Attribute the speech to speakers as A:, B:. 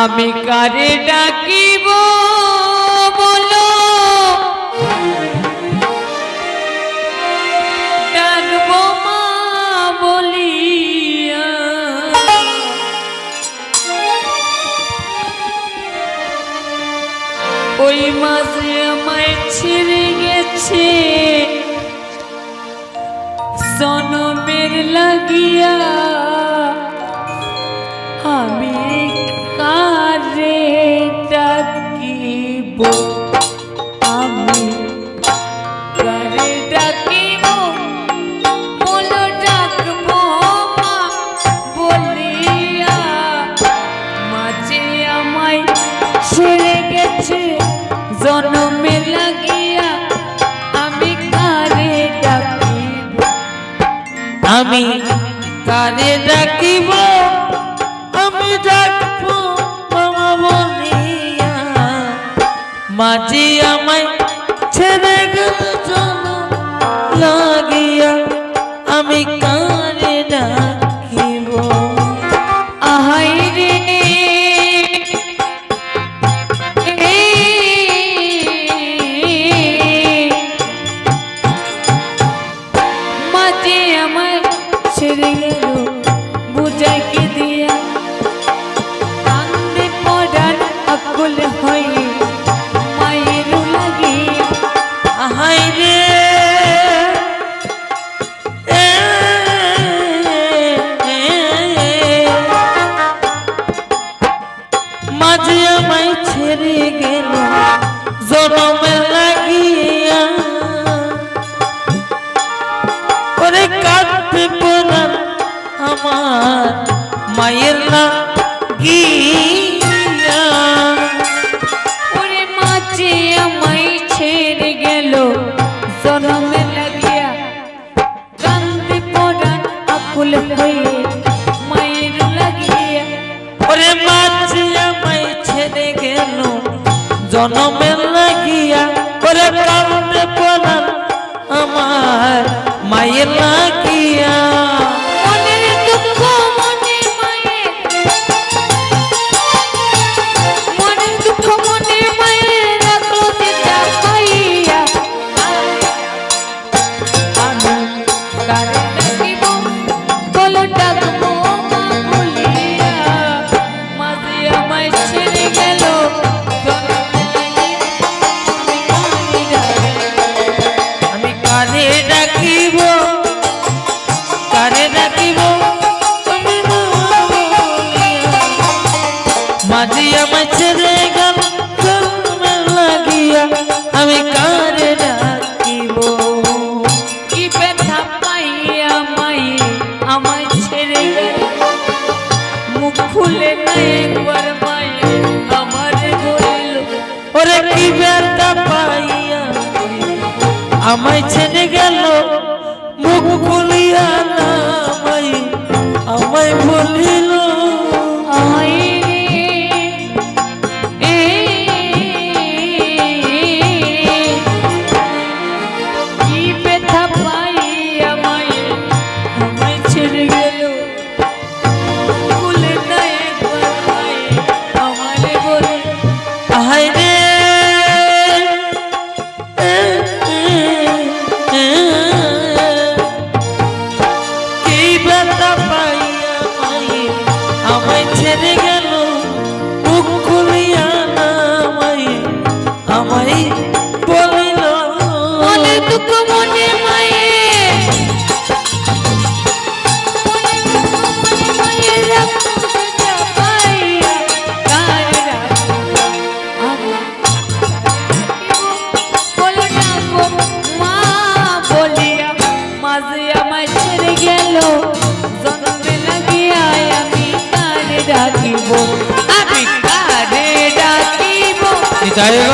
A: আমি কারে ডাকিব? বলো। ডাকব মা বলিয়া। ওই মাঝে আমায় ছেড়ে গেছে। সনমের লাগিয়া আমি আমি কারে ডাকিব। আমি কারে ডাকিব আমি ডাকবো মামা বলিয়া। মাঝি আমায় ছেড়ে গেল। ছেড়ে হয়ে মায়ের লাগিয়া। ওরে মাঝে আমায় ছেড়ে গেল। জনমের লাগিয়া ওরে কান্দে পড়ার আমার মায়ের লাগিয়া মাঝি আমায় ছেড়ে গেল লাগিয়া আমি কারে ডাকিব? কি ব্যথা পাইয়া মাই আমায় ছেড়ে গেল মুখ খুলে না একবার মায়ে আমার বলিল ওরে কি ব্যথা পাইয়া আমায় ছেড়ে গেল? মুখ খুলিয়া না মাই আমায় বলিল ডাকিব